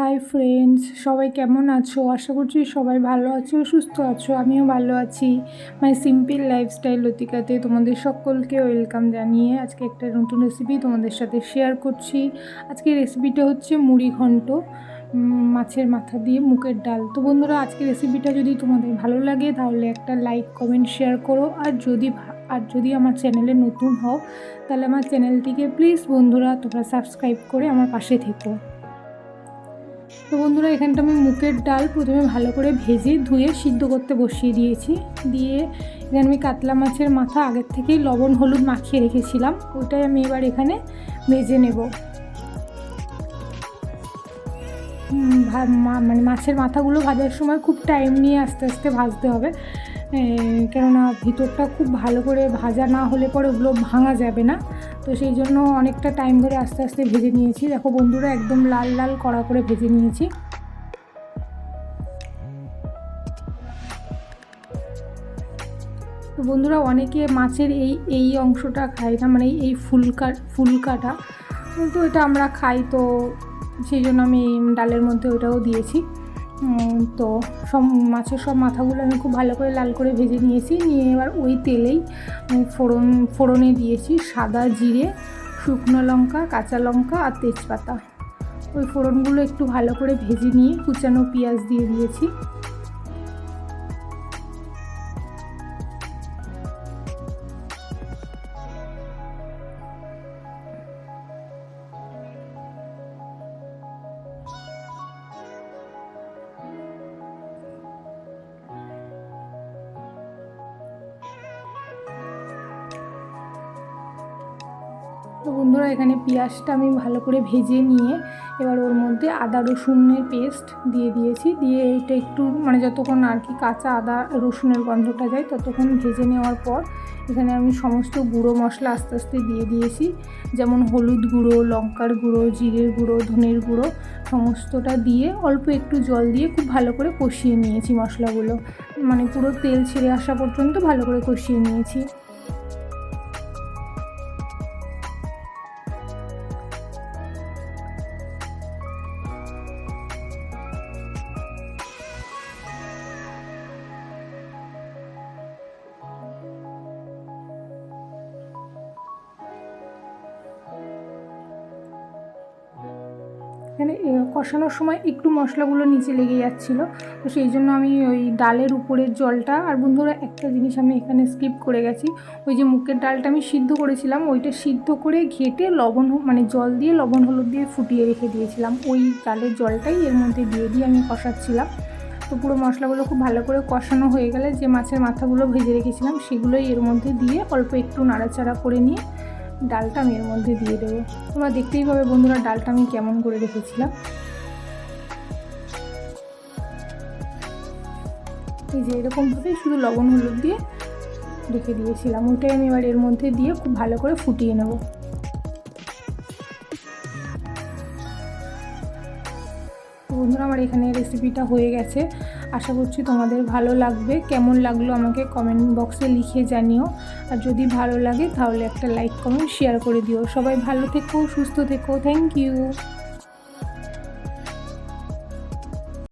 Hi friends সবাই কেমন আছো? আশা করছি সবাই ভালো আছো, সুস্থ আছো। আমিও ভালো আছি। মাই সিম্পল লাইফস্টাইল লতিকাতে তোমাদের সকলকে ওয়েলকাম জানিয়ে আজকে একটা নতুন রেসিপি তোমাদের সাথে শেয়ার করছি। আজকে রেসিপিটা হচ্ছে মুড়ি ঘন্ট মাছের মাথা দিয়ে মুখের ডাল। তো বন্ধুরা আজকে রেসিপিটা যদি তোমাদের ভালো লাগে, তাহলে একটা লাইক কমেন্ট শেয়ার করো। আর যদি আর যদি আমার চ্যানেলে নতুন হও, তাহলে আমার চ্যানেলটিকে প্লিজ বন্ধুরা, তোমরা সাবস্ক্রাইব করে আমার পাশে থেকো। তো বন্ধুরা, এখানটা আমি মুখের ডাল প্রথমে ভালো করে ভেজে ধুয়ে সিদ্ধ করতে বসিয়ে দিয়েছি। দিয়ে এখানে আমি কাতলা মাছের মাথা আগের থেকেই লবণ, হলুদ মাখিয়ে রেখেছিলাম। ওইটাই আমি এবার এখানে ভেজে নেব। মানে মাছের মাথাগুলো ভাজার সময় খুব টাইম নিয়ে আস্তে আস্তে ভাজতে হবে। কেননা ভিতরটা খুব ভালো করে ভাজা না হলে পরে ওগুলো ভাঙা যাবে না। তো সেই জন্য অনেকটা টাইম ধরে আস্তে আস্তে ভেজে নিয়েছি। দেখো বন্ধুরা, একদম লাল লাল কড়া করে ভেজে নিয়েছি। তো বন্ধুরা, অনেকে মাছের এই এই অংশটা খায় না মানে এই ফুলকা, ফুলকাটা। তো এটা আমরা খাই, তো সেই জন্য আমি ডালের মধ্যে ওটাও দিয়েছি। তো সব মাছের সব মাথাগুলো আমি খুব ভালো করে লাল করে ভেজে নিয়েছি। নিয়ে এবার ওই তেলেই ফোড়ন, ফোড়নে দিয়েছি সাদা জিরে, শুকনো লঙ্কা, কাঁচা লঙ্কা আর তেজপাতা। ওই ফোড়নগুলো একটু ভালো করে ভেজে নিয়ে কুচানো পেঁয়াজ দিয়ে দিয়েছি। তো বন্ধুরা, এখানে পেঁয়াজটা আমি ভালো করে ভেজে নিয়ে এবার ওর মধ্যে আদা রসুনের পেস্ট দিয়ে দিয়েছি। দিয়ে এটা একটু মানে যতক্ষণ আর কি কাঁচা আদা রসুনের গন্ধটা যায় ততক্ষণ ভেজে নেওয়ার পর এখানে আমি সমস্ত গুঁড়ো মশলা আস্তে আস্তে দিয়ে দিয়েছি। যেমন হলুদ গুঁড়ো, লঙ্কার গুঁড়ো, জিরের গুঁড়ো, ধনের গুঁড়ো সমস্তটা দিয়ে অল্প একটু জল দিয়ে খুব ভালো করে কষিয়ে নিয়েছি মশলাগুলো। মানে পুরো তেল ছেড়ে আসা পর্যন্ত ভালো করে কষিয়ে নিয়েছি। এখানে কষানোর সময় একটু মশলাগুলো নিচে লেগে যাচ্ছিল। তো সেই জন্য আমি ওই ডালের উপরের জলটা, আর বন্ধুরা একটা জিনিস আমি এখানে স্কিপ করে গেছি। ওই যে মুখের ডালটা আমি সিদ্ধ করেছিলাম, ওইটা সিদ্ধ করে ঘেটে লবণ মানে জল দিয়ে লবণ হলুদ দিয়ে ফুটিয়ে রেখে দিয়েছিলাম। ওই ডালের জলটাই এর মধ্যে দিয়ে দিয়ে আমি কষাচ্ছিলাম। তো পুরো মশলাগুলো খুব ভালো করে কষানো হয়ে গেলে যে মাছের মাথাগুলো ভেজে রেখেছিলাম, সেগুলোই এর মধ্যে দিয়ে অল্প একটু নাড়াচাড়া করে নিয়ে ডালটা আমি এর মধ্যে দিয়ে দেবো। তোমরা দেখতেই পাবে বন্ধুরা ডালটা আমি কেমন করে রেখেছিলাম। এই যে এরকমভাবে শুধু লবণ, হলুদ দিয়ে রেখে দিয়েছিলাম। ওইটাই আমি এবার এর মধ্যে দিয়ে খুব ভালো করে ফুটিয়ে নেব। বন্ধুরা, আমার এখানে রেসিপিটা হয়ে গেছে। আশা করছি তোমাদের ভালো লাগবে। কেমন লাগল আমাকে কমেন্ট বক্সে লিখে জানিও। আর যদি ভালো লাগে তাহলে একটা লাইক কমেন্ট শেয়ার করে দিও। সবাই ভালো থেকো, সুস্থ থেকো। Thank you